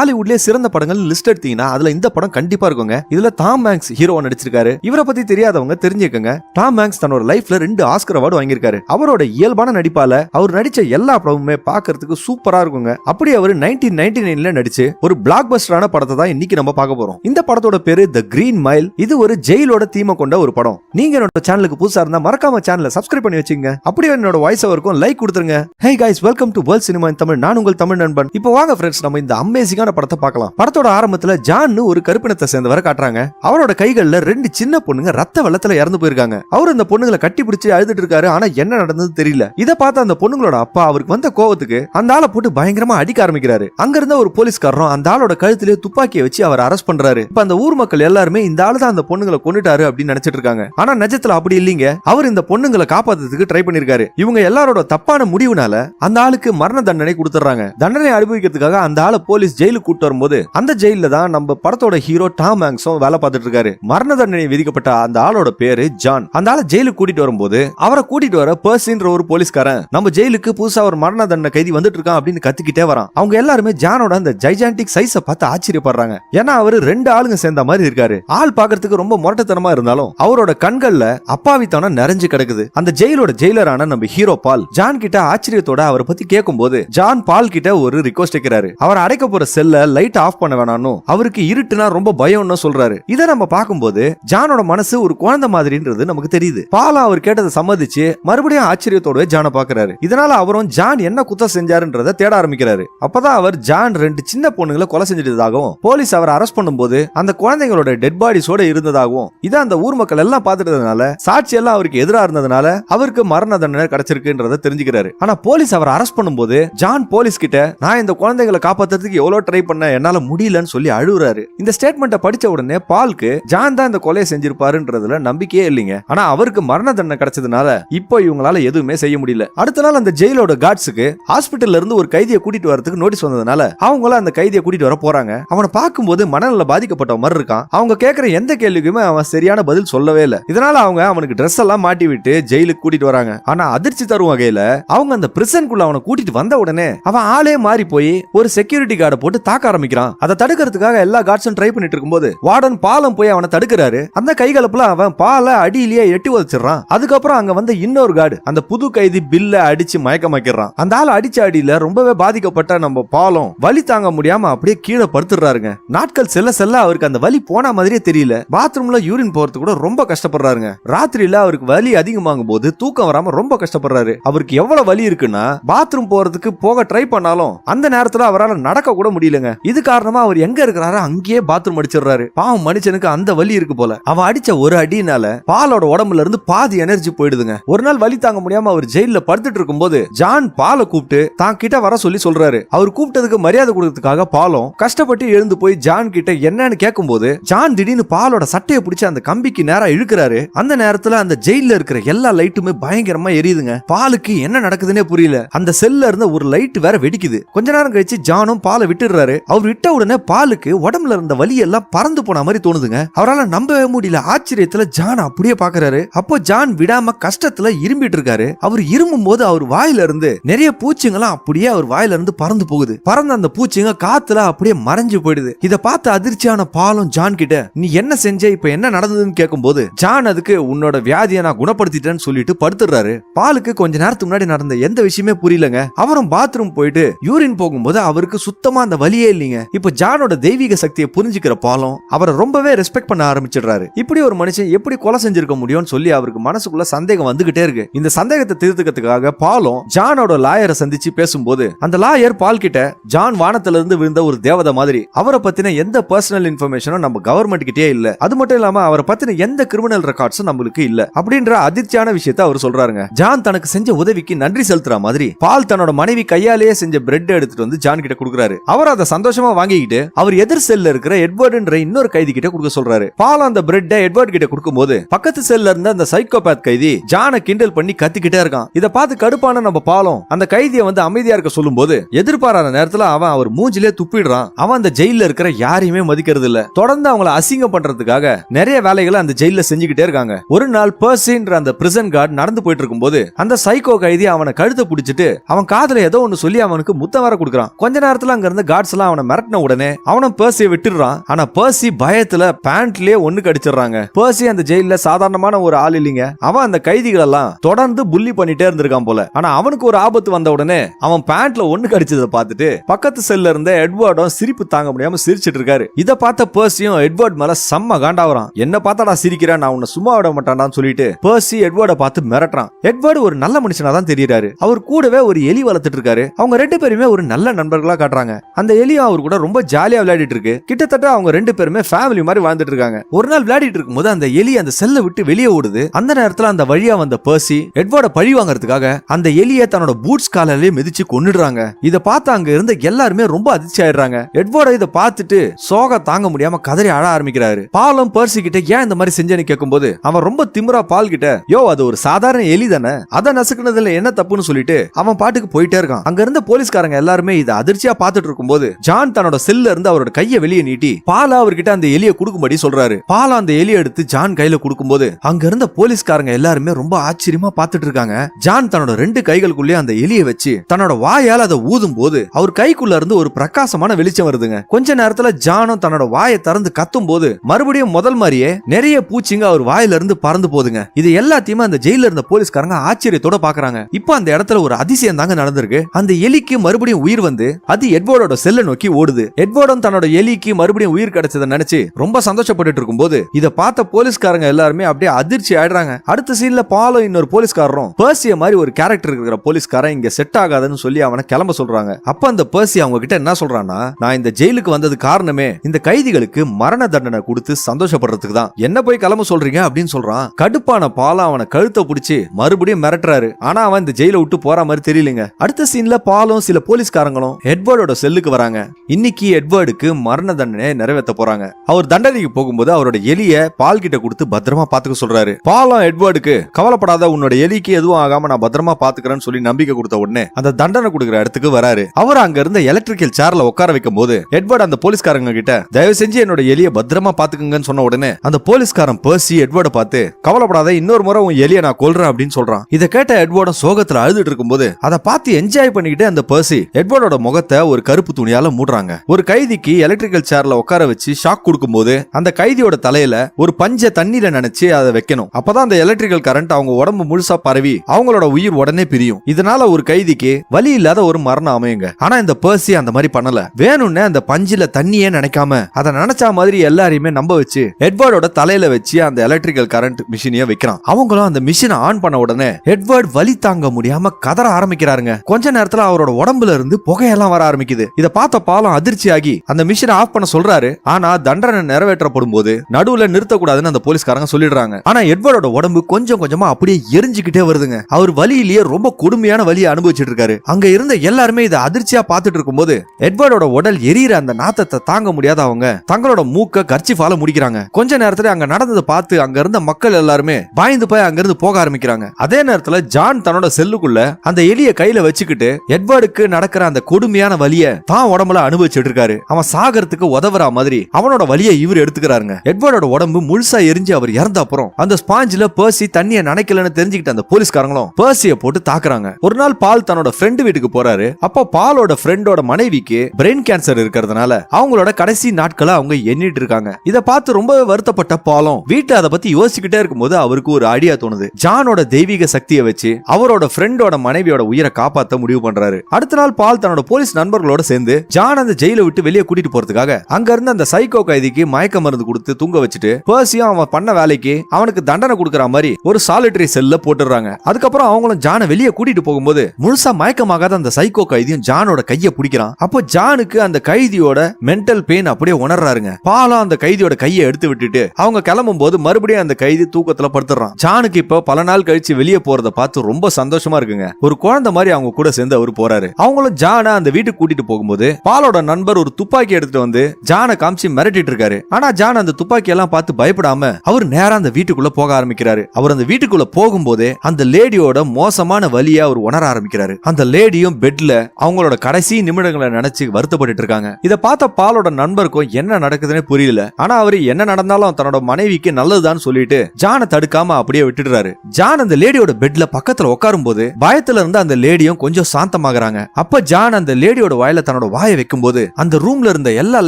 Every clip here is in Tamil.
ஹாலிவுட்லயே சிறந்த படங்கள் லிஸ்ட் எடுத்தீங்கன்னா அதுல இந்த படம் கண்டிப்பா இருக்குங்க. இதுல டாம் மேங்க்ஸ் ஹீரோவா நடிச்சிருக்காரு. இவரை பத்தி தெரியாதவங்க தெரிஞ்சுக்கங்க. டாம் மேங்க்ஸ் தன்னோட லைஃப்ல ரெண்டு ஆஸ்கர் அவார்டு வாங்கியிருக்காரு. அவரோட இயல்பான நடிப்பால அவர் நடிச்ச எல்லா படமுமே பாக்குறதுக்கு சூப்பரா இருக்குங்க. அப்படி அவர் நைன்டீன் நைன்டி நைன்ல நடிச்சு ஒரு பிளாக் பஸ்டரான படத்தை தான் இன்னைக்கு நம்ம பார்க்க போறோம். இந்த படத்தோட பேரு த கிரீன் மைல் இது ஒரு ஜெயிலோட தீமை கொண்ட ஒரு படம். நீங்க என்னோட சேனலுக்கு புதுசா இருந்தா மறக்காம சேனலை சப்ஸ்கிரைப் பண்ணி வச்சுங்க. அப்படியே என்னோட வாய்ஸ் அவருக்கும் லைக் கொடுத்துருங்க. Hey guys welcome to world cinema in Tamil நான் உங்கள் தமிழ் நண்பன். இப்போ வாங்க ஃப்ரெண்ட்ஸ் நம்ம இந்த அமேசிங்கான படத்தை பார்க்கலாம். படத்தோட ஆரம்பத்துல ஜான்னு ஒரு கருப்பினத்தை சேர்ந்தவரை காட்டுறாங்க. அவரோட கைகள்ல ரெண்டு சின்ன பொண்ணுங்க ரத்த வெள்ளத்துல இறந்து போயிருக்காங்க. அவர் அந்த பொண்ணுங்களை கட்டி பிடிச்சு அழுதுட்டு இருக்காரு ஆனா என்ன நடந்தது தெரியல. இதை பார்த்த அந்த பொண்ணுங்களோட அப்பா அவருக்கு வந்த கோவத்துக்கு அந்த ஆளை போட்டு பயங்கரமா அடிக்க ஆரம்பிக்கிறாரு. அங்க இருந்த ஒரு போலீஸ்காரரும் அந்த ஆளோட கழுத்திலே துப்பாக்கியை வச்சு அவர் அரெஸ்ட் பண்றாரு. இப்ப அந்த ஊர் மக்கள் எல்லாருமே இந்த ஆளு தான் அந்த பொண்ணுங்களை கொண்டுட்டாரு அப்படின்னு நினைச்சிட்டு இருக்காங்க. ஆனா நிஜத்துல அப்படி இல்லீங்க. அவர் இந்த பொண்ணுங்களை காப்பாத்துறதுக்கு ட்ரை பண்ணிருக்காரு. இவங்க எல்லாரோட தப்பான முடிவுனால அந்த ஆளுக்கு மரண தண்டனை கொடுத்துறாங்க தண்டனை அனுபவிக்கிறதுக்காக அந்த ஆளை போலீஸ் ஜெயிலுக்கு ஜெயிலுக்கு கூட்டு வரும்போது அந்த ஜெயில தான் நம்ம படத்தோட ஹீரோ டாம் ஹாங்ஸும் வேலை பார்த்துட்டு இருக்காரு. மரண தண்டனை விதிக்கப்பட்ட அந்த ஆளோட பேரு ஜான். அந்த ஆளை ஜெயிலுக்கு கூட்டிட்டு வரும்போது அவரை கூட்டிட்டு வர பர்சின்ற ஒரு போலீஸ்காரன் நம்ம ஜெயிலுக்கு புதுசா ஒரு மரண தண்டனை கைதி வந்துட்டு இருக்கான் அப்படின்னு கத்திக்கிட்டே வரான். அவங்க எல்லாருமே ஜானோட அந்த ஜைஜாண்டிக் சைஸ பார்த்து ஆச்சரியப்படுறாங்க. ஏன்னா அவரு ரெண்டு ஆளுங்க சேர்ந்த மாதிரி இருக்காரு. ஆள் பாக்குறதுக்கு ரொம்ப முரட்டத்தனமா இருந்தாலும் அவரோட கண்கள்ல அப்பாவித்தனம் நிறைஞ்சு கிடக்குது. அந்த ஜெயிலோட ஜெயிலரான நம்ம ஹீரோ பால் ஜான் கிட்ட ஆச்சரியத்தோட அவரை பத்தி கேட்கும் போது ஜான் பால் கிட்ட ஒரு ரிக்வஸ்ட் வைக்கிறாரு. அவர் அடைக்க போற செல் செல்ல லைட் ஆஃப் பண்ண வேணாம்னு அவருக்கு இருட்டுனா ரொம்ப பயம்னு சொல்றாரு. இதை நம்ம பார்க்கும்போது ஜானோட மனசு ஒரு குழந்தை மாதிரின்றது நமக்கு தெரியுது. பாலா அவர் கேட்டதை சம்மதிச்சு மறுபடியும் ஆச்சரியத்தோட ஜானை பாக்குறாரு இதனால அவரும் ஜான் என்ன குத்தம் செஞ்சாருன்றத தேட ஆரம்பிக்கிறாரு. அப்பதான் அவர் ஜான் ரெண்டு சின்ன பொண்ணுங்களை கொலை செஞ்சிட்டதாகவும் போலீஸ் அவரை அரெஸ்ட் பண்ணும்போது அந்த குழந்தைங்களோட டெட் பாடிஸோட இருந்ததாகவும் இதை அந்த ஊர் மக்கள் எல்லாம் பார்த்துட்டதுனால சாட்சி எல்லாம் அவருக்கு எதிராக இருந்ததுனால அவருக்கு மரண தண்டனை கிடைச்சிருக்குன்றத தெரிஞ்சுக்கிறாரு. ஆனா போலீஸ் அவரை அரெஸ்ட் பண்ணும்போது ஜான் போலீஸ் கிட்ட நான் இந்த குழந்தைகளை காப்பாத்துறதுக்கு எவ்வளவு ட்ரை பண்ண என்னால முடியலன்னு சொல்லி அழுகுறாரு இந்த ஸ்டேட்மெண்ட்டை படிச்ச உடனே பால்க்கு ஜான் தான் இந்த கொலையை செஞ்சிருப்பாருன்றதுல நம்பிக்கையே இல்லைங்க. ஆனா அவருக்கு மரண தண்டனை கிடைச்சதுனால இப்போ இவங்களால எதுவுமே செய்ய முடியல. அடுத்த நாள் அந்த ஜெயிலோட கார்ட்ஸுக்கு ஹாஸ்பிட்டல்ல இருந்து ஒரு கைதியை கூட்டிட்டு வரதுக்கு நோட்டீஸ் வந்ததுனால அவங்கள அந்த கைதியை கூட்டிட்டு வர போறாங்க. அவனை பார்க்கும்போது மனநல பாதிக்கப்பட்ட மாதிரி இருக்கான். அவங்க கேட்கிற எந்த கேள்விக்குமே அவன் சரியான பதில் சொல்லவே இல்லை. இதனால அவங்க அவனுக்கு ட்ரெஸ் எல்லாம் மாட்டி விட்டு ஜெயிலுக்கு கூட்டிட்டு வராங்க. ஆனா அதிர்ச்சி தரும் வகையில அவங்க அந்த பிரிசனுக்குள்ள அவனை கூட்டிட்டு வந்த உடனே அவன் ஆளே மாறி போய் ஒரு செக்யூரிட்டி கார்டை போட்டு தாக்க ஆரம்பிக்கிறான். அதை தடுக்கிறதுக்காக எல்லா காட்ஸும் ட்ரை பண்ணிட்டு இருக்கும்போது வார்டன் பாலம் போய் அவனை தடுக்கிறாரு. அந்த கைகலப்புல அவன் பாலை அடியிலேயே எட்டி உதச்சிடுறான். அதுக்கப்புறம் அங்க வந்த இன்னொரு கார்டு அந்த புது கைதி பில்ல அடிச்சு மயக்கமாக்கிறான் அந்த ஆள் அடிச்ச அடியில ரொம்பவே பாதிக்கப்பட்ட நம்ம பாலம் வலி தாங்க முடியாம அப்படியே கீழே படுத்துடுறாருங்க. நாட்கள் செல்ல செல்ல அவருக்கு அந்த வலி போன மாதிரியே தெரியல. பாத்ரூம்ல யூரின் போறது கூட ரொம்ப கஷ்டப்படுறாருங்க. ராத்திரியில அவருக்கு வலி அதிகமாகும் போது தூக்கம் வராம ரொம்ப கஷ்டப்படுறாரு. அவருக்கு எவ்வளவு வலி இருக்குன்னா பாத்ரூம் போறதுக்கு போக ட்ரை பண்ணாலும் அந்த நேரத்துல அவரால் நடக்க கூட முடியலங்க இது காரணமா அவர் எங்க இருக்கிறாரோ அங்கேயே பாத்ரூம் அடிச்சிடுறாரு. பாவம் மனுஷனுக்கு அந்த வலி இருக்கு போல. அவன் அடிச்ச ஒரு அடினால பாலோட உடம்புல இருந்து பாதி எனர்ஜி போயிடுதுங்க. ஒரு நாள் வலி தாங்க முடியாம அவர் ஜெயில படுத்துட்டு இருக்கும்போது ஜான் பாலை கூப்பிட்டு தான் கிட்ட வர சொல்லி சொல்றாரு. அவர் கூப்பிட்டதுக்கு மரியாதை கொடுக்கறதுக்காக பாலம் கஷ்டப்பட்டு எழுந்து போய் ஜான் கிட்ட என்னன்னு கேட்கும்போது ஜான் திடீர்னு பாலோட சட்டையை பிடிச்சி அந்த கம்பிக்கு நேரா இழுக்கிறாரு. அந்த நேரத்துல அந்த ஜெயில இருக்கிற எல்லா லைட்டுமே பயங்கரமா எரியுதுங்க. பாலுக்கு என்ன நடக்குதுன்னே புரியல. அந்த செல்ல இருந்த ஒரு லைட் வேற வெடிக்குது. கொஞ்ச நேரம் கழிச்சு ஜானும் பாலை விட்டுடுறாரு. அவர் விட்ட உடனே பாலுக்கு உடம்புல இருந்த வலி எல்லாம் பறந்து போன மாதிரி தோணுதுங்க. அவரால் நம்பவே முடியல. ஆச்சரியத்துல ஜான் அப்படியே பாக்குறாரு. அப்போ ஜான் விடாம கஷ்டத்துல இரும்பிட்டு இருக்காரு. அவர் இருமும் போது அவர் வாயில இருந்து நிறைய பூச்சிங்கெல்லாம் அப்படியே அவர் வாயில இருந்து பறந்து போகுது. பறந்த அந்த பூச்சிங்க காத்துல அப்படியே மறைஞ்சு போயிடுது. இத பார்த்து அதிர்ச்சியான பாலும் ஜான் கிட்ட நீ என்ன செஞ்ச? இப்ப என்ன நடந்ததுன்னு கேட்கும்போது ஜான் அதுக்கு உன்னோட வியாதியை நான் குணப்படுத்திட்டேன்னு சொல்லிட்டு படுத்துறாரு பாலுக்கு கொஞ்ச நேரத்துக்கு முன்னாடி நடந்த எந்த விஷயமே புரியலங்க. அவரும் பாத்ரூம் போயிட்டு யூரின் போகும்போது அவருக்கு சுத்தமா அந்த வழியே இல்லைங்க. இப்போ ஜானோட தெய்வீக சக்தியை புரிஞ்சுக்கிற பாலம் அவரை ரொம்பவே ரெஸ்பெக்ட் பண்ண ஆரம்பிச்சிடுறாரு. இப்படி ஒரு மனுஷன் எப்படி கொலை செஞ்சிருக்க முடியும்னு சொல்லி அவருக்கு மனசுக்குள்ள சந்தேகம் வந்துகிட்டே இருக்கு. இந்த சந்தேகத்தை திருத்துக்கிறதுக்காக பாலம் ஜானோட லாயரை சந்திச்சு பேசும்போது அந்த லாயர் பால் கிட்ட ஜான் வானத்துல இருந்து விழுந்த ஒரு தேவதை மாதிரி அவரை பத்தின எந்த பர்சனல் இன்ஃபர்மேஷனும் நம்ம கவர்மெண்ட் கிட்டே இல்ல. அது மட்டும் இல்லாம அவரை பத்தின எந்த கிரிமினல் ரெக்கார்ட்ஸும் நம்மளுக்கு இல்ல. அப்படின்ற அதிர்ச்சியான விஷயத்த அவர் சொல்றாருங்க. ஜான் தனக்கு செஞ்ச உதவிக்கு நன்றி செலுத்துற மாதிரி பால் தன்னோட மனைவி கையாலேயே செஞ்ச பிரெட் எடுத்துட்டு வந்து ஜான் கிட்ட கொடுக்குறாரு. அவர் அதை சந்தோஷமா வாங்கிக்கிட்டு அவர் எதிர் செல்ல இருக்கிற எட்வர்டுன்ற இன்னொரு கைதி கிட்ட கொடுக்க சொல்றாரு. பால் அந்த பிரெட்டை எட்வர்ட் கிட்ட கொடுக்கும்போது பக்கத்து செல்ல இருந்த அந்த சைக்கோபேத் கைதி ஜான கிண்டல் பண்ணி கத்திக்கிட்டே இருக்கான். இதை பார்த்து கடுப்பான நம்ம பாலம் அந்த கைதியை வந்து அமைதியா இருக்க சொல்லும் போது எதிர்பாராத நேரத்துல அவன் அவர் மூஞ்சிலே துப்பிடுறான். அவன் அந்த ஜெயில இருக்கிற யாரையுமே மதிக்கிறது இல்ல. தொடர்ந்து அவங்கள அசிங்கம் பண்றதுக்காக நிறைய வேலைகளை அந்த ஜெயில செஞ்சுக்கிட்டே இருக்காங்க. ஒரு நாள் பர்சின்ற அந்த பிரிசன் கார்டு நடந்து போயிட்டு இருக்கும்போது அந்த சைக்கோ கைதி அவனை கழுத்தை பிடிச்சிட்டு அவன் காதுல ஏதோ ஒன்னு சொல்லி அவனுக்கு முத்தம் வர கொடுக்குறான். கொஞ்ச நேரத்துல அங்க இருந்த கார்ட்ஸ் கார்ட்ஸ் அவனை மிரட்டின உடனே அவனும் பர்சியை விட்டுடுறான். ஆனா பர்சி பயத்துல பேண்ட்லயே ஒண்ணு கடிச்சிடுறாங்க பர்சி அந்த ஜெயில சாதாரணமான ஒரு ஆள் இல்லைங்க. அவன் அந்த கைதிகள் எல்லாம் தொடர்ந்து புள்ளி பண்ணிட்டே இருந்திருக்கான் போல. ஆனா அவனுக்கு ஒரு ஆபத்து வந்த உடனே அவன் பேண்ட்ல ஒண்ணு கடிச்சதை பார்த்துட்டு பக்கத்து செல்ல இருந்த எட்வர்டும் சிரிப்பு தாங்க முடியாம சிரிச்சிட்டு இருக்காரு. இதை பார்த்த பர்சியும் எட்வர்ட் மேல செம்ம காண்டாவறான். என்ன பார்த்தாடா சிரிக்கிறேன் நான் உன்னை சும்மா விட மாட்டான்டான்னு சொல்லிட்டு பர்சி எட்வர்ட பார்த்து மிரட்டுறான். எட்வர்டு ஒரு நல்ல மனுஷனா தான் தெரியறாரு. அவர் கூடவே ஒரு எலி வளர்த்துட்டு இருக்காரு. அவங்க ரெண்டு பேருமே ஒரு நல்ல நண்பர்களா காட்டுறாங்க. அந்த எலியும் அவர் கூட ரொம்ப ஜாலியா விளையாடிட்டு இருக்கு. கிட்டத்தட்ட அவங்க ரெண்டு பேருமே ஃபேமிலி மாதிரி வாழ்ந்துட்டு இருக்காங்க. ஒரு நாள் விளையாடிட்டு இருக்கும்போது அந்த எலி அந்த செல்லை விட்டு வெளியே ஓடுது. அந்த நேரத்துல அந்த வழியா வந்த பர்சி எட்வர்ட பழி வாங்குறதுக்காக அந்த எலியை தன்னோட பூட்ஸ் காலாலே மிதிச்சு கொன்னுடுறாங்க. இதை பார்த்து அங்க இருந்த எல்லாருமே ரொம்ப அதிர்ச்சி ஆயிடுறாங்க. எட்வர்ட இதை பார்த்துட்டு சோக தாங்க முடியாம கதறி அழ ஆரம்பிக்கிறாரு. பாலம் பர்சி கிட்ட ஏன் இந்த மாதிரி செஞ்சேன்னு கேட்கும்போது அவன் ரொம்ப திமிரா பால் கிட்ட யோ அது ஒரு சாதாரண எலி தானே? அதை நசுக்குனதுல என்ன தப்புன்னு சொல்லிட்டு அவன் பாட்டுக்கு போயிட்டே இருக்கான். அங்க இருந்த போலீஸ்காரங்க எல்லாருமே இதை அதிர்ச்சியா பார்த்துட்டு இருக்கும்போது ஜான் தன்னோட செல்ல இருந்து அவரோட கையை வெளியே நீட்டி பாலா அவர்கிட்ட அந்த எலியை கொடுக்கும்படி சொல்றாரு. பாலா அந்த எலியை எடுத்து ஜான் கையில கொடுக்கும்போது அங்க இருந்த போலீஸ்காரங்க எல்லாருமே ரொம்ப ஆச்சரியமா பாத்துட்டு இருக்காங்க. ஜான் தன்னோட ரெண்டு கைகளுக்குள்ளே அந்த எலியை வச்சு தன்னோட வாயால அதை ஊதும் போது அவர் கைக்குள்ள இருந்து ஒரு பிரகாசமான வெளிச்சம் வருதுங்க. கொஞ்ச நேரத்துல ஜானும் தன்னோட வாயை திறந்து கத்தும் போது மறுபடியும் முதல் மாதிரியே நிறைய பூச்சிங்க அவர் வாயில இருந்து பறந்து போகுதுங்க. இது எல்லாத்தையுமே அந்த ஜெயில இருந்த போலீஸ்காரங்க ஆச்சரியத்தோட பாக்குறாங்க இப்போ அந்த இடத்துல ஒரு அதிசயம் தாங்க நடந்திருக்கு. அந்த எலிக்கு மறுபடியும் உயிர் வந்து அது எட்வர்டோட செல்ல நோக்கி ஓடுது. எட்வர்டும் தன்னோட எலிக்கு மறுபடியும் உயிர் கிடைச்சதை நினைச்சு ரொம்ப சந்தோஷப்பட்டு இருக்கும் போது இதை பார்த்த போலீஸ்காரங்க எல்லாருமே அப்படியே அதிர்ச்சி ஆயிடுறாங்க. அடுத்த சீன்ல பாலம் இன்னொரு போலீஸ்காரரும் பர்சிய மாதிரி ஒரு கேரக்டர் இருக்கிற போலீஸ்காரன் இங்க செட் ஆகாதுன்னு சொல்லி அவனை கிளம்ப சொல்றாங்க. அப்ப அந்த பர்சி அவங்க கிட்ட என்ன சொல்றான்னா நான் இந்த ஜெயிலுக்கு வந்தது காரணமே இந்த கைதிகளுக்கு மரண தண்டனை கொடுத்து சந்தோஷப்படுறதுக்கு தான். என்ன போய் கிளம்ப சொல்றீங்க அப்படின்னு சொல்றான். கடுப்பான பாலம் அவனை கழுத்தை பிடிச்சி மறுபடியும் மிரட்டுறாரு. ஆனா அவன் இந்த ஜெயில விட்டு போற மாதிரி தெரியலங்க. அடுத்த சீன்ல பாலும் சில போலீஸ்காரங்களும் எட்வர்டோட செல்லுக்கு வர வராங்க இன்னைக்கு எட்வர்டுக்கு மரண தண்டனை நிறைவேற்ற போறாங்க. அவர் தண்டனைக்கு போகும்போது அவரோட எலிய பால் கிட்ட கொடுத்து பத்திரமா பாத்துக்க சொல்றாரு. பாலம் எட்வர்டுக்கு கவலைப்படாத உன்னோட எலிக்கு எதுவும் ஆகாம நான் பத்திரமா பாத்துக்கிறேன்னு சொல்லி நம்பிக்கை கொடுத்த உடனே அந்த தண்டனை கொடுக்குற இடத்துக்கு வராரு. அவர் அங்க இருந்த எலக்ட்ரிக்கல் சேர்ல உட்கார வைக்கும் போது எட்வர்ட் அந்த போலீஸ்காரங்க கிட்ட தயவு செஞ்சு என்னோட எலிய பத்திரமா பாத்துக்குங்கன்னு சொன்ன உடனே அந்த போலீஸ்காரன் பர்சி எட்வர்டை பார்த்து கவலைப்படாத இன்னொரு முறை உன் எலிய நான் கொல்றேன் அப்படின்னு சொல்றான். இதை கேட்ட எட்வர்டும் சோகத்துல அழுதுட்டு இருக்கும்போது அதை பார்த்து என்ஜாய் பண்ணிக்கிட்டு அந்த பர்சி எட்வர்டோட முகத்தை ஒரு கருப்பு துணி துணியால மூடுறாங்க. ஒரு கைதிக்கு எலக்ட்ரிக்கல் சேர்ல உட்கார வச்சு ஷாக் கொடுக்கும் போது அந்த கைதியோட தலையில ஒரு பஞ்ச தண்ணீரை நினைச்சு அதை வைக்கணும். அப்பதான் அந்த எலக்ட்ரிக்கல் கரண்ட் அவங்க உடம்பு முழுசா பரவி அவங்களோட உயிர் உடனே பிரியும். இதனால ஒரு கைதிக்கு வலி இல்லாத ஒரு மரணம் அமையுங்க. ஆனா இந்த பர்சி அந்த மாதிரி பண்ணல. வேணும்னு அந்த பஞ்சில தண்ணியே நினைக்காம அதை நினைச்சா மாதிரி எல்லாரையுமே நம்ப வச்சு எட்வர்டோட தலையில வச்சு அந்த எலக்ட்ரிக்கல் கரண்ட் மிஷினையே வைக்கிறான். அவங்களும் அந்த மிஷினை ஆன் பண்ண உடனே எட்வர்ட் வலி தாங்க முடியாம கதற ஆரம்பிக்கிறாருங்க. கொஞ்ச நேரத்துல அவரோட உடம்புல இருந்து புகையெல்லாம் வர ஆரம்பிக்குது. இதை பார்த்த பாலம் அதிர்ச்சியாகி அந்த மிஷினை ஆஃப் பண்ண சொல்றாரு. ஆனா தண்டனை நிறைவேற்றப்படும் போது நடுவுல நிறுத்தக்கூடாதுன்னு அந்த போலீஸ்காரங்க சொல்லிடுறாங்க. ஆனா எட்வர்டோட உடம்பு கொஞ்சம் கொஞ்சமா அப்படியே எரிஞ்சுக்கிட்டே வருதுங்க. அவர் வழியிலேயே ரொம்ப கொடுமையான வழியை அனுபவிச்சுட்டு இருக்காரு அங்க இருந்த எல்லாருமே இதை அதிர்ச்சியா பார்த்துட்டு இருக்கும்போது எட்வர்டோட உடல் எரியிற அந்த நாத்தத்தை தாங்க முடியாத அவங்க தங்களோட மூக்க கர்ச்சிஃபால முடிக்கிறாங்க. கொஞ்ச நேரத்துல அங்க நடந்ததை பார்த்து அங்க இருந்த மக்கள் எல்லாருமே பயந்து போய் அங்க இருந்து போக ஆரம்பிக்கிறாங்க. அதே நேரத்துல ஜான் தன்னோட செல்லுக்குள்ள அந்த எலிய கையில வச்சுக்கிட்டு எட்வர்டுக்கு நடக்கிற அந்த கொடுமையான வழிய தான் உடம்புல அனுபவிச்சுட்டு இருக்காரு அவன் சாகறதுக்கு உதவுற மாதிரி அவனோட வழியை இவர் எடுத்துக்கிறாருங்க. எட்வர்டோட உடம்பு முழுசா எரிஞ்சு அவர் இறந்த அப்புறம் அந்த ஸ்பாஞ்சில பர்சி தண்ணியை நினைக்கலன்னு தெரிஞ்சுக்கிட்ட அந்த போலீஸ்காரங்களும் பர்சியை போட்டு தாக்குறாங்க. ஒரு நாள் பால் தன்னோட ஃப்ரெண்டு வீட்டுக்கு போறாரு. அப்போ பாலோட ஃப்ரெண்டோட மனைவிக்கு பிரெயின் கேன்சர் இருக்கிறதுனால அவங்களோட கடைசி நாட்களை அவங்க எண்ணிட்டு இருக்காங்க. இத பார்த்து ரொம்ப வருத்தப்பட்ட பாலம் வீட்டுல அதை பத்தி யோசிச்சுக்கிட்டே இருக்கும்போது அவருக்கு ஒரு ஐடியா தோணுது. ஜானோட தெய்வீக சக்தியை வச்சு அவரோட ஃப்ரெண்டோட மனைவியோட உயிரை காப்பாத்த முடிவு பண்றாரு. அடுத்த நாள் பால் தன்னோட போலீஸ் நண்பர்களோட சேர்ந்து ஜான் அந்த ஜெயில விட்டு வெளியே கூட்டிட்டு போறதுக்காக அங்க இருந்து அந்த சைக்கோ கைதிக்கு மயக்க மருந்து கொடுத்து தூங்க வச்சுட்டு பர்சியும் அவன் பண்ண வேலைக்கு அவனுக்கு தண்டனை கொடுக்கற மாதிரி ஒரு சாலிட்டரி செல்ல போட்டுறாங்க அதுக்கப்புறம் அவங்களும் ஜானை வெளியே கூட்டிட்டு போகும்போது முழுசா மயக்கமாகாத அந்த சைக்கோ கைதியும் ஜானோட கையை பிடிக்கிறான். அப்போ ஜானுக்கு அந்த கைதியோட மென்டல் பெயின் அப்படியே உணர்றாருங்க. பாலம் அந்த கைதியோட கையை எடுத்து விட்டுட்டு அவங்க கிளம்பும் போது மறுபடியும் அந்த கைதி தூக்கத்துல படுத்துறான். ஜானுக்கு இப்ப பல நாள் கழிச்சு வெளியே போறத பார்த்து ரொம்ப சந்தோஷமா இருக்குங்க. ஒரு குழந்தை மாதிரி அவங்க கூட சேர்ந்து அவர் போறாரு. அவங்களும் ஜான அந்த வீட்டுக்கு கூட்டிட்டு போகும்போது பாலோட நண்பர் ஒரு துப்பாக்கி எடுத்துட்டு வந்து ஜானை காமிச்சு மிரட்டிட்டு இருக்காரு. ஆனா ஜான் அந்த துப்பாக்கி எல்லாம் பார்த்து பயப்படாம அவர் நேரா அந்த வீட்டுக்குள்ள போக ஆரம்பிக்கிறாரு. அவர் அந்த வீட்டுக்குள்ள போகும்போதே அந்த லேடியோட மோசமான வலியை அவர் உணர ஆரம்பிக்கிறாரு. அந்த லேடியும் பெட்ல அவங்களோட கடைசி நிமிடங்களை நினைச்சு வருத்தப்பட்டு இருக்காங்க. இத பார்த்த பாலோட நண்பருக்கும் என்ன நடக்குதுன்னு புரியல. ஆனா அவரு என்ன நடந்தாலும் தன்னோட மனைவிக்கு நல்லதுதான் சொல்லிட்டு ஜான தடுக்காம அப்படியே விட்டுடுறாரு. ஜான் அந்த லேடியோட பெட்ல பக்கத்துல உட்காரும் போது பயத்துல இருந்து அந்த லேடியும் கொஞ்சம் சாந்தமாகறாங்க. அப்ப ஜான் அந்த லேடியோட வாயில தன்னோட வாய வைக்கும்போது அந்த ரூம்ல இருந்த எல்லா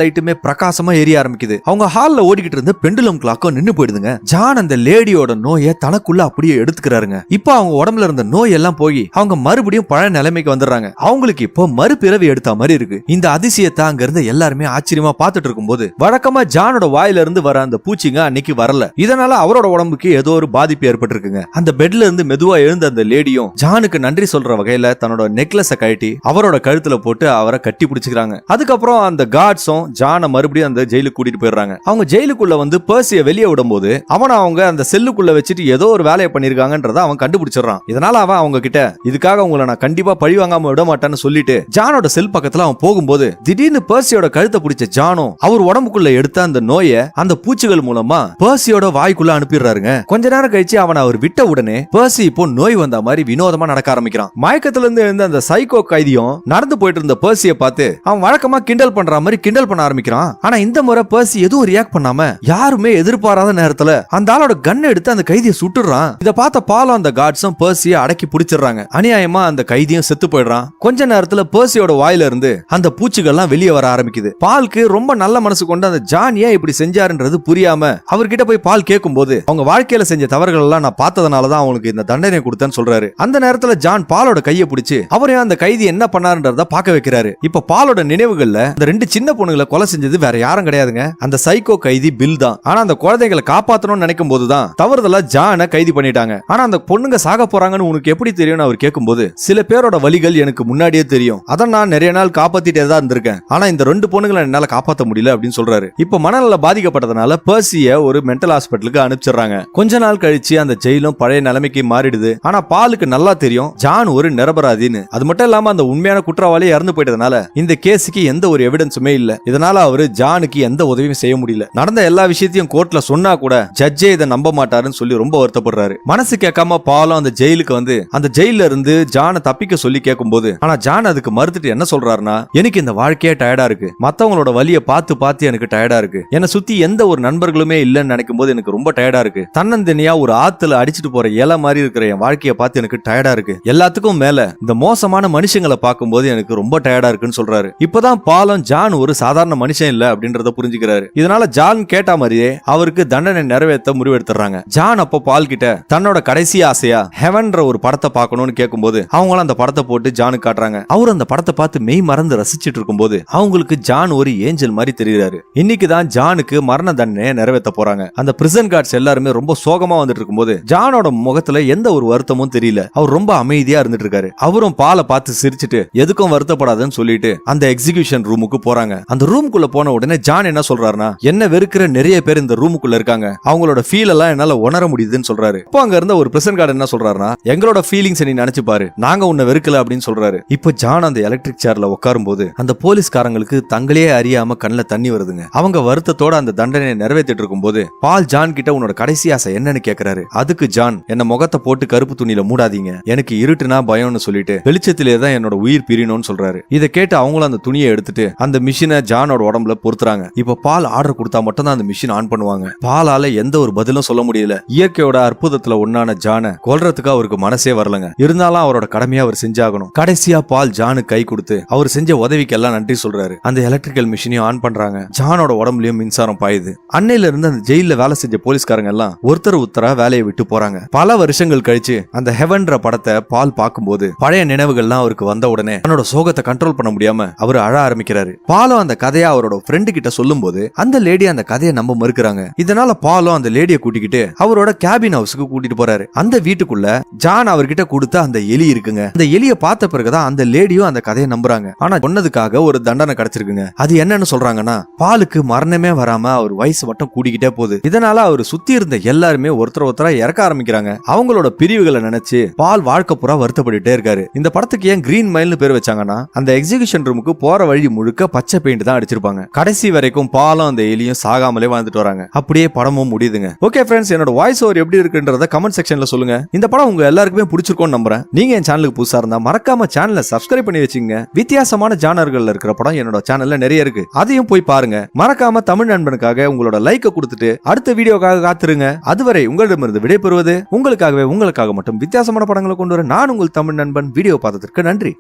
லைட்டுமே பிரகாசமா எரிய ஆரம்பிக்குது. அவங்க ஹால்ல ஓடிக்கிட்டு இருந்த பெண்டுலம் கிளாக்கும் நின்னு போயிடுதுங்க. ஜான் அந்த லேடியோட நோயை தனக்குள்ள அப்படியே எடுத்துக்கிறாருங்க. இப்போ அவங்க உடம்புல இருந்த நோய் எல்லாம் போய் அவங்க மறுபடியும் பழைய நிலைமைக்கு வந்துடுறாங்க. அவங்களுக்கு இப்போ மறுபிறவி எடுத்த மாதிரி இருக்கு. இந்த அதிசயத்தை அங்க இருந்த எல்லாருமே ஆச்சரியமா பார்த்துட்டு இருக்கும்போது வழக்கமா ஜானோட வாயில இருந்து வர அந்த பூச்சிங்க அன்னைக்கு வரல. இதனால அவரோட உடம்புக்கு ஏதோ ஒரு பாதிப்பு ஏற்பட்டிருக்குங்க. அந்த பெட்ல இருந்து மெதுவா எழுந்த அந்த லேடியும் ஜானுக்கு நன்றி சொல்ற வகையில தன்னோட நெக்லஸ கழட்டி அவரோட கழுத்துல போட்டு அவரை கட்டி பிடிச்சுக்கிறாங்க அதுக்கப்புறம் அந்த கார்ட்ஸும் ஜானை மறுபடியும் அந்த ஜெயிலுக்கு கூட்டிட்டு போயிடுறாங்க. அவங்க ஜெயிலுக்குள்ள வந்து பர்சிய வெளியே விடும்போது அவனை அவங்க அந்த செல்லுக்குள்ள வச்சுட்டு ஏதோ ஒரு வேலையை பண்ணிருக்காங்கன்றத அவன் கண்டுபிடிச்சிடறான். இதனால அவன் அவங்க கிட்ட இதுக்காக உங்களை நான் கண்டிப்பா பழி வாங்காம விட மாட்டேன்னு சொல்லிட்டு ஜானோட செல் பக்கத்துல அவன் போகும்போது திடீர்னு பர்சியோட கழுத்தை பிடிச்ச ஜானும் அவர் உடம்புக்குள்ள எடுத்த அந்த நோயை அந்த பூச்சிகள் மூலமா பர்சியோட வாய்க்குள்ள அனுப்பிடுறாருங்க. கொஞ்ச நேரம் கழிச்சு அவனை அவர் விட்ட உடனே பர்சி இப்போ நோய் வந்த மாதிரி வினோதமா நடக்க ஆரம்பிக்கிறான். மயக்கத்துல இருந்து எழுந்த அந்த சைக்கோ கைதியும் நடந்து போயிட்டு இருந்த பர்சியை பார்த்து அவன் வழக்கமா கிண்டல் பண்ற மாதிரி கிண்டல் பண்ண ஆரம்பிக்கிறான். ஆனா இந்த முறை பர்சி எதுவும் ரியாக்ட் பண்ணாம யாருமே எதிர்பாராத நேரத்துல அந்த ஆளோட கன் எடுத்து அந்த கைதியை சுட்டுறான் இதை பார்த்த பாலம் அந்த கார்ட்ஸும் பர்சியை அடக்கி பிடிச்சிடுறாங்க. அநியாயமா அந்த கைதியும் செத்து போயிடுறான். கொஞ்ச நேரத்துல பர்சியோட வாயில இருந்து அந்த பூச்சிகள்லாம் வெளியே வர ஆரம்பிக்குது. பால்க்கு ரொம்ப நல்ல மனசு கொண்டு அந்த ஜானியா இப்படி செஞ்சாருன்றது புரியாம அவர்கிட்ட போய் பால் கேட்கும் போது அவங்க வாழ்க்கையில செஞ்ச தவறுகள் எல்லாம் நான் பார்த்ததுனால தான் அவங்களுக்கு இந்த தண்டனை கொடுத்தேன்னு சொல்றாரு. அந்த நேரத்துல ஜான் பாலோட கையை பிடிச்சி அவரையும் அந்த கைதி என்ன பண்ணாருன்றத பார்க்க வைக்கிறாரு. இப்ப பாலோட நினைவுகள்ல அந்த ரெண்டு சின்ன பொண்ணுங்களை கொலை செஞ்சது வேற யாரும் கிடையாதுங்க. அந்த சைக்கோ கைதி பில் தான். ஆனா அந்த குழந்தைகளை காப்பாத்தணும்னு நினைக்கும் போதுதான் தவறுதலா ஜானை கைதி பண்ணிட்டாங்க. ஆனா அந்த பொண்ணுங்க சாக போறாங்கன்னு உனக்கு எப்படி தெரியும்னு அவர் கேட்கும்போது சில பேரோட வழிகள் எனக்கு முன்னாடியே தெரியும். அதை நான் நிறைய நாள் காப்பாத்திட்டே தான் இருந்திருக்கேன். ஆனா இந்த ரெண்டு பொண்ணுங்களை என்னால காப்பாத்த முடியல அப்படின்னு சொல்றாரு. இப்ப மனநல பாதிக்கப்பட்டதுனால பர்சிய ஒரு மென்டல் ஹாஸ்பிட்டலுக்கு அனுப்பிச்சிடுறாங்க. கொஞ்ச நாள் கழிச்சு அந்த ஜெயிலும் பழைய நிலைமைக்கு மாறிடுது. ஆனா பாலுக்கு நல்லா தெரியும் ஜான் ஒரு நிரபராதின்னு. அது மட்டும் இல்லாம அந்த உண்மையான குற்றவாளி இறந்து போயிட்டதுனால இந்த கேஸுக்கு எந்த ஒரு எவிடன்ஸுமே இல்ல. இதனால அவரு ஜானுக்கு எந்த உதவியும் செய்ய முடியல. நடந்த எல்லா விஷயத்தையும் கோர்ட்ல சொன்னா கூட ஜட்ஜே இதை நம்ப மாட்டாருன்னு சொல்லி ரொம்ப வருத்தப்படுறாரு. மனசு கேட்காம பாலம் அந்த ஜெயிலுக்கு வந்து அந்த ஜெயில இருந்து ஜானை தப்பிக்க சொல்லி கேட்கும்போது ஆனா ஜான் அதுக்கு மறுத்துட்டு என்ன சொல்றாருன்னா எனக்கு இந்த வாழ்க்கையே டயர்டா இருக்கு. மத்தவங்களோட வழிய பார்த்து பார்த்து எனக்கு டயர்டா இருக்கு. என்னை சுத்தி எந்த ஒரு நண்பர்களுமே இல்லைன்னு நினைக்கும் போது எனக்கு ரொம்ப டயர்டா இருக்கு. தன்னந்தனியா ஒரு ஆத்துல அடிச்சிட்டு போற இலை மாதிரி இருக்கிற என் வாழ்க்கையை பார்த்து எனக்கு டயர்டா இருக்கு. எல்லாத்துக்கும் மேல இந்த மோசமான மனுஷங்களை பார்க்கும்போது எனக்கு ரொம்ப டயர்டா இருக்குன்னு சொல்றாரு. இப்பதான் பாலம் ஜான் ஒரு சாதாரண மனுஷன் இல்ல அப்படின்றத புரிஞ்சுக்கிறாரு. இதனால ஜான் கேட்ட மாதிரியே அவருக்கு தண்டனை நிறைவேற்ற முடிவெடுத்துறாங்க. ஜான் அப்போ பால் கிட்ட தன்னோட கடைசி ஆசையா ஹெவன்ற ஒரு படத்தை பார்க்கணும்னு கேட்கும்போது அவங்களும் அந்த படத்தை போட்டு ஜானுக்கு காட்டுறாங்க. அவர் அந்த படத்தை பார்த்து மெய் மறந்து ரசிச்சிட்டு இருக்கும்போது அவங்களுக்கு ஜான் ஒரு ஏஞ்சல் மாதிரி தெரிகிறாரு இன்னைக்கு தான் ஜானுக்கு மரண தண்டனையை நிறைவேற்ற போறாங்க. அந்த பிரிசன் கார்ட்ஸ் எல்லாருமே ரொம்ப சோகமா வந்துட்டு இருக்கும்போது ஜானோட முகத்துல எந்த ஒரு வருத்தமும் தெரியல. அவர் ரொம்ப அமைதியா இருந்துட்டு இருக்காரு. அவரும் பாலை பார்த்து சிரிச்சிட்டு எதுக்கும் வருத்தப்படாதுன்னு சொல்லிட்டு அந்த எக்ஸிகியூஷன் ரூமுக்கு போறாங்க. அந்த ரூமுக்குள்ள போன உடனே ஜான் என்ன சொல்றாருன்னா என்ன வெறுக்கிற நிறைய பேர் இந்த ரூமுக்குள்ள இருக்காங்க. அவங்களோட ஃபீல் எல்லாம் என்னால உணர முடியுதுன்னு சொல்றாரு. இப்போ அங்க இருந்த ஒரு பிரசன் கார்டு என்ன சொல்றாருன்னா எங்களோட ஃபீலிங்ஸ் நீ நினைச்சு பாரு. நாங்க உன்னை வெறுக்கல அப்படின்னு சொல்றாரு. இப்போ ஜான் அந்த எலக்ட்ரிக் சேர்ல உட்காரும் போது அந்த போலீஸ்காரங்களுக்கு தங்களே அறியாம கண்ணில் தண்ணி வருதுங்க. அவங்க வருத்தத்தோட அந்த தண்டனையை நிறைவேற்றிட்டு இருக்கும் போது பால் ஜான் கிட்ட உன்னோட கடைசி ஆசை என்னன்னு கேக்குறாரு. அதுக்கு ஜான் என்ன முகத்தை போட்டு கருப்பு துணியில மூடாதீங்க. எனக்கு இருட்டுனா பயம்னு சொல்லிட்டு வெளிச்சத்திலே தான் என்னோட உயிர் பிரியணும்னு சொல்றாரு. இதை கேட்டு அவங்க அவங்களும் அந்த துணியை எடுத்துட்டு அந்த மிஷினை ஜானோட உடம்புல பொறுத்துறாங்க இப்ப பால் ஆர்டர் கொடுத்தா மட்டும் தான் அந்த மிஷின் ஆன் பண்ணுவாங்க. பாலால எந்த ஒரு பதிலும் சொல்ல முடியல. இயற்கையோட அற்புதத்துல ஒன்னான ஜானை கொல்றதுக்கு அவருக்கு மனசே வரலங்க. இருந்தாலும் அவரோட கடமையை அவர் செஞ்சாகணும். கடைசியா பால் ஜானுக்கு கை கொடுத்து அவர் செஞ்ச உதவிக்கு எல்லாம் நன்றி சொல்றாரு. அந்த எலக்ட்ரிக்கல் மிஷினையும் ஆன் பண்றாங்க. ஜானோட உடம்புலயும் மின்சாரம் பாயுது. அன்னையில இருந்து அந்த ஜெயில வேலை செஞ்ச போலீஸ்காரங்க எல்லாம் ஒருத்தர் ஒருத்தரா வேலையை விட்டு போறாங்க. பல வருஷங்கள் கழிச்சு அந்த ஹெவன்ற படத்தை பால் பார்க்கும்போது பழைய நினைவுகள்லாம் அவருக்கு வந்த உடனே தன்னோட சோகத்தை கண்ட்ரோல் பண்ண முடியாம அவர் அழ ஆரம்பிக்கிறாரு. பாலோ அந்த கதையை அவரோட ஃப்ரெண்டு கிட்ட சொல்லும்போது அந்த லேடி அந்த கதையை நம்ப மறுக்கிறாங்க. இதனால பாலோ அந்த லேடியை கூட்டிக்கிட்டு அவரோட கேபின் ஹவுஸுக்கு கூட்டிட்டு போறாரு. அந்த வீட்டுக்குள்ள ஜான் அவர்கிட்ட கொடுத்த அந்த எலி இருக்குங்க. அந்த எலியை பார்த்த பிறகுதான் அந்த லேடியும் அந்த கதையை நம்புறாங்க. ஆனா சொன்னதுக்காக ஒரு தண்டனை கிடைச்சிருக்குங்க. அது என்னன்னு சொல்றாங்கன்னா பாலுக்கு மரணமே வராம அவர் வயசு மட்டும் கூடிக்கிட்டே போகுது. இதனால அவர் சுத்தி இருந்த எல்லாருமே ஒருத்தர் ஒருத்தரா இறக்க ஆரம்பிக்கிறாங்க. அவங்களோட பிரிவுகளை நினைச்சு பால் வாழ்க்கை பூரா வருத்தப்பட்டுட்டே இருக்காரு. இந்த படத்துக்கு ஏன் கிரீன் மைல்னு பேர் வச்சாங்கன்னா அந்த எக்ஸிகியூஷன் ரூமுக்கு போற வழி முழுக்க பச்சை பெயிண்ட் தான் அடிச்சிருப்பாங்க. கடைசி வரைக்கும் பாலம் அந்த எலியும் சாகாமலே வாழ்ந்துட்டு வராங்க. அப்படியே படமும் முடியுதுங்க. ஓகே ஃப்ரெண்ட்ஸ் என்னோட வாய்ஸ் ஓவர் எப்படி இருக்குன்றத கமெண்ட் செக்ஷன்ல சொல்லுங்க. இந்த படம் உங்க எல்லாருக்குமே பிடிச்சிருக்கும்னு நம்புறேன். நீங்க என் சேனலுக்கு புதுசா இருந்தா மறக்காம சேனலை சப்ஸ்கிரைப் பண்ணி வச்சுங்க வித்தியாசமான ஜானர்கள் இருக்கிற படம் என்னோட சேனல்ல நிறைய இருக்கு. அதையும் போய் பாருங்க. மறக்காம தமிழ் நண்பனுக்காக உங்களோட லைக்கை கொடுத்துட்டு அடுத்த வீடியோக்காக காத்துருங்க. அதுவரை உங்களிடமிருந்து விடைபெறுவது உங்களுக்காகவே உங்களுக்காக மட்டும் வித்தியாசமான படங்களை கொண்டு வர நான் உங்கள் தமிழ் நண்பன். வீடியோ பார்த்ததற்கு நன்றி.